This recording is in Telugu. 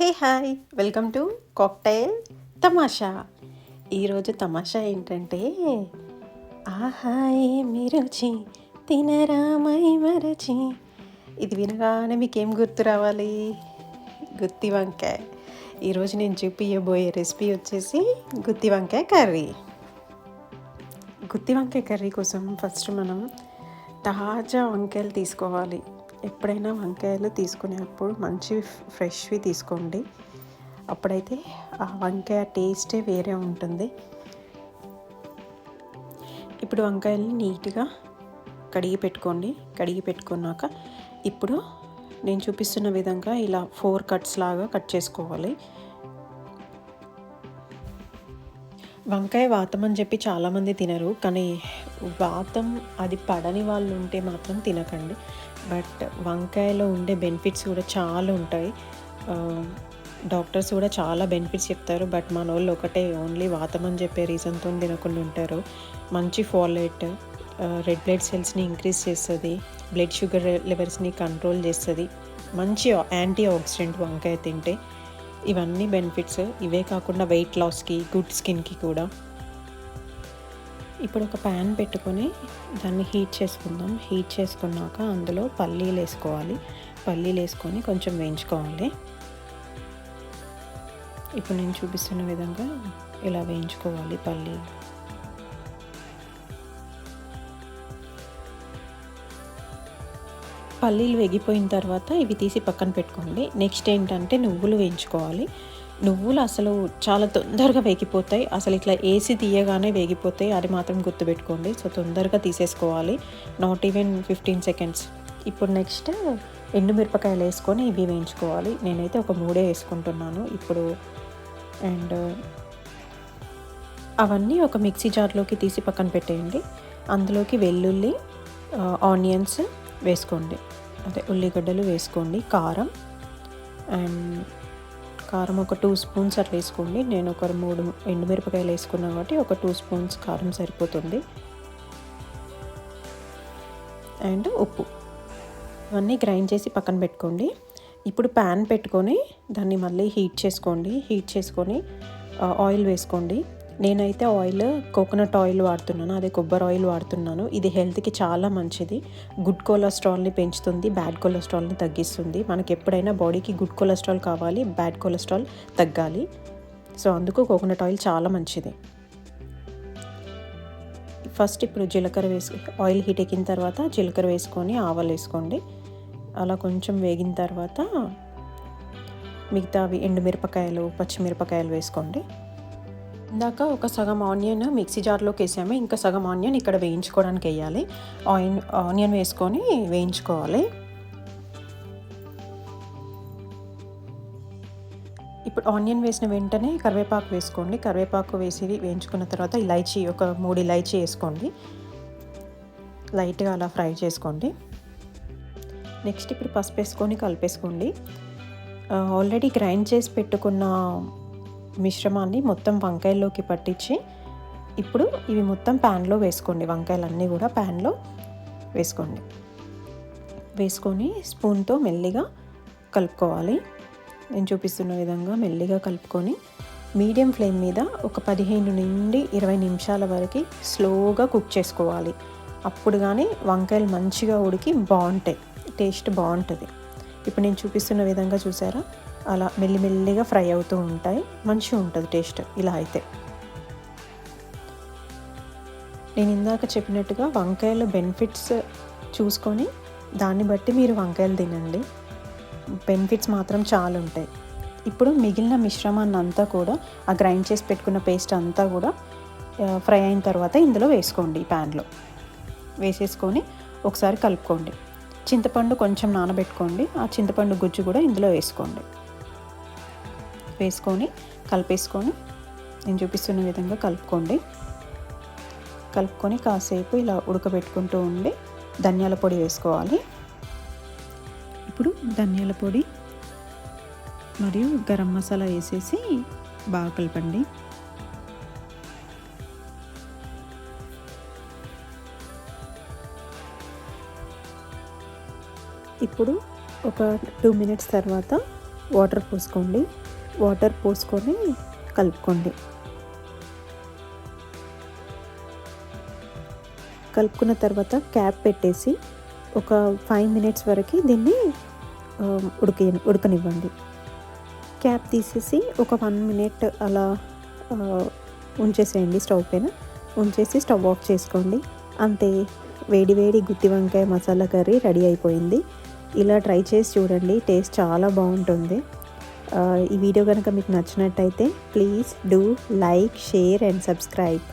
Hey hi welcome to cocktail Tamasha. ఈరోజు తమాషా ఏంటంటే ఆహాయ్ ఏమి తినరామై మరచి. ఇది వినగానే మీకేం గుర్తు రావాలి? గుత్తి వంకాయ. ఈరోజు నేను చూపించబోయే రెసిపీ వచ్చేసి గుత్తి వంకాయ కర్రీ. గుత్తి వంకాయ కర్రీ కోసం ఫస్ట్ మనం తాజా వంకాయలు తీసుకోవాలి. ఎప్పుడైనా వంకాయలు తీసుకునేటప్పుడు మంచి ఫ్రెష్వి తీసుకోండి. అప్పుడైతే ఆ వంకాయ టేస్టే వేరే ఉంటుంది. ఇప్పుడు వంకాయల్ని నీట్గా కడిగి పెట్టుకోండి. కడిగి పెట్టుకున్నాక ఇప్పుడు నేను చూపిస్తున్న విధంగా ఇలా ఫోర్ కట్స్ లాగా కట్ చేసుకోవాలి. వంకాయ వాతం అని చెప్పి చాలామంది తినరు కానీ వాతం అది పడని వాళ్ళు ఉంటే మాత్రం తినకండి. బట్ వంకాయలో ఉండే బెనిఫిట్స్ కూడా చాలా ఉంటాయి. డాక్టర్స్ కూడా చాలా బెనిఫిట్స్ చెప్తారు బట్ మన వాళ్ళు ఒకటే ఓన్లీ వాతం అని చెప్పే రీజన్తో తినకుండా ఉంటారు. మంచి ఫాలెట్ రెడ్ బ్లడ్ సెల్స్ని ఇంక్రీజ్ చేస్తుంది బ్లడ్ షుగర్ లెవెల్స్ని కంట్రోల్ చేస్తుంది. మంచి యాంటీ ఆక్సిడెంట్ వంకాయ తింటే ఇవన్నీ బెనిఫిట్స్. ఇవే కాకుండా వెయిట్ లాస్కి గుడ్ స్కిన్కి కూడా. ఇప్పుడు ఒక ప్యాన్ పెట్టుకొని దాన్ని హీట్ చేసుకుందాం. హీట్ చేసుకున్నాక అందులో పల్లీలు వేసుకోవాలి. పల్లీలు వేసుకొని కొంచెం వేయించుకోవాలి. ఇప్పుడు నేను చూపిస్తున్న విధంగా ఇలా వేయించుకోవాలి పల్లీలు. పల్లీలు వేగిపోయిన తర్వాత ఇవి తీసి పక్కన పెట్టుకోండి. నెక్స్ట్ ఏంటంటే నువ్వులు వేయించుకోవాలి. నువ్వులు అసలు చాలా తొందరగా వేగిపోతాయి. అసలు ఇట్లా ఏసీ తీయగానే వేగిపోతాయి. అది మాత్రం గుర్తుపెట్టుకోండి. సో తొందరగా తీసేసుకోవాలి. నాట్ ఈవెన్ ఫిఫ్టీన్ సెకండ్స్ ఇప్పుడు నెక్స్ట్ ఎండుమిరపకాయలు వేసుకొని ఇవి వేయించుకోవాలి. నేనైతే ఒక మూడే వేసుకుంటున్నాను. ఇప్పుడు అండ్ అవన్నీ ఒక మిక్సీ జార్లోకి తీసి పక్కన పెట్టేయండి. అందులోకి వెల్లుల్లి ఆనియన్స్ వేసుకోండి. అదే ఉల్లిగడ్డలు వేసుకోండి కారం. అండ్ కారం ఒక టూ స్పూన్స్ అట్లా వేసుకోండి. నేను ఒక మూడు ఎండుమిరపకాయలు వేసుకున్నా కాబట్టి ఒక టూ స్పూన్స్ కారం సరిపోతుంది. అండ్ ఉప్పు. ఇవన్నీ గ్రైండ్ చేసి పక్కన పెట్టుకోండి. ఇప్పుడు ప్యాన్ పెట్టుకొని దాన్ని మళ్ళీ హీట్ చేసుకోండి. హీట్ చేసుకొని ఆయిల్ వేసుకోండి. నేనైతే ఆయిల్ కోకోనట్ ఆయిల్ వాడుతున్నాను. అదే కొబ్బరి ఆయిల్ వాడుతున్నాను. ఇది హెల్త్కి చాలా మంచిది. గుడ్ కొలెస్ట్రాల్ని పెంచుతుంది బ్యాడ్ కొలెస్ట్రాల్ని తగ్గిస్తుంది. మనకి ఎప్పుడైనా బాడీకి గుడ్ కొలెస్ట్రాల్ కావాలి బ్యాడ్ కొలెస్ట్రాల్ తగ్గాలి. సో అందుకు కోకోనట్ ఆయిల్ చాలా మంచిది. ఫస్ట్ ఇప్పుడు జీలకర్ర వేసు ఆయిల్ హీట్ ఎక్కిన తర్వాత జీలకర్ర వేసుకొని ఆవాలు వేసుకోండి. అలా కొంచెం వేగిన తర్వాత మిగతావి ఎండుమిరపకాయలు పచ్చిమిరపకాయలు వేసుకోండి. ఇందాక ఒక సగం ఆనియన్ మిక్సీ జార్లోకి వేసాము. ఇంకా సగం ఆనియన్ ఇక్కడ వేయించుకోవడానికి వేయాలి. ఆయిన్ ఆనియన్ వేసుకొని వేయించుకోవాలి. ఇప్పుడు ఆనియన్ వేసిన వెంటనే కరివేపాకు వేసుకోండి. కరివేపాకు వేసి వేయించుకున్న తర్వాత ఇలైచీ ఒక మూడు ఇలైచీ వేసుకోండి. లైట్గా అలా ఫ్రై చేసుకోండి. నెక్స్ట్ ఇప్పుడు పసుపు వేసుకొని కలిపేసుకోండి. ఆల్రెడీ గ్రైండ్ చేసి పెట్టుకున్న మిశ్రమాన్ని మొత్తం వంకాయల్లోకి పట్టించి ఇప్పుడు ఇవి మొత్తం ప్యాన్లో వేసుకోండి. వంకాయలన్నీ కూడా ప్యాన్లో వేసుకోండి. వేసుకొని స్పూన్తో మెల్లిగా కలుపుకోవాలి. నేను చూపిస్తున్న విధంగా మెల్లిగా కలుపుకొని మీడియం ఫ్లేమ్ మీద ఒక పదిహేను నుండి ఇరవై నిమిషాల వరకు స్లోగా కుక్ చేసుకోవాలి. అప్పుడు కానీ వంకాయలు మంచిగా ఉడికి బాగుంటాయి. టేస్ట్ బాగుంటుంది. ఇప్పుడు నేను చూపిస్తున్న విధంగా చూసారా? అలా మెల్లిమెల్లిగా ఫ్రై అవుతూ ఉంటాయి. మంచిగా ఉంటుంది టేస్ట్ ఇలా అయితే. నేను ఇందాక చెప్పినట్టుగా వంకాయల బెనిఫిట్స్ చూసుకొని దాన్ని బట్టి మీరు వంకాయలు తినండి. బెనిఫిట్స్ మాత్రం చాలా ఉంటాయి. ఇప్పుడు మిగిలిన మిశ్రమాన్ని అంతా కూడా ఆ గ్రైండ్ చేసి పెట్టుకున్న పేస్ట్ అంతా కూడా ఫ్రై అయిన తర్వాత ఇందులో వేసుకోండి ఈ ప్యాన్లో. వేసేసుకొని ఒకసారి కలుపుకోండి. చింతపండు కొంచెం నానబెట్టుకోండి. ఆ చింతపండు గుజ్జు కూడా ఇందులో వేసుకోండి. వేసుకొని కలిపేసుకొని నేను చూపిస్తున్న విధంగా కలుపుకోండి. కలుపుకొని కాసేపు ఇలా ఉడకబెట్టుకుంటూ ఉండి ధనియాల పొడి వేసుకోవాలి. ఇప్పుడు ధనియాల పొడి మరియు గరం మసాలా వేసేసి బాగా కలపండి. ఇప్పుడు ఒక టూ మినిట్స్ తర్వాత వాటర్ పోసుకోండి. వాటర్ పోసుకొని కలుపుకోండి. కలుపుకున్న తర్వాత క్యాప్ పెట్టేసి ఒక ఫైవ్ మినిట్స్ వరకు దీన్ని ఉడక ఉడకనివ్వండి. క్యాప్ తీసేసి ఒక వన్ మినిట్ అలా ఉంచేసేయండి స్టవ్ పైన. ఉంచేసి స్టవ్ ఆఫ్ చేసుకోండి. అంతే వేడి వేడి గుత్తి వంకాయ మసాలా కర్రీ రెడీ అయిపోయింది. ఇలా ట్రై చేసి చూడండి టేస్ట్ చాలా బాగుంటుంది. ఈ వీడియో కనుక మీకు నచ్చినట్టయితే please do like share and subscribe